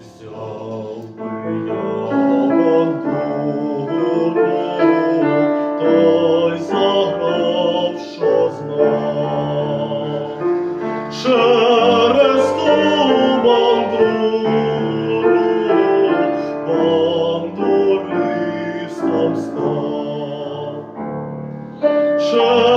Взяв би я бандуру, та й заграв, що знав. Через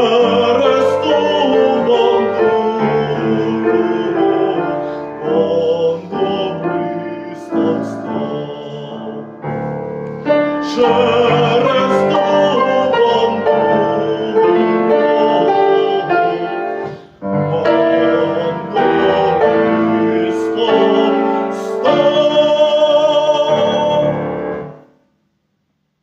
Через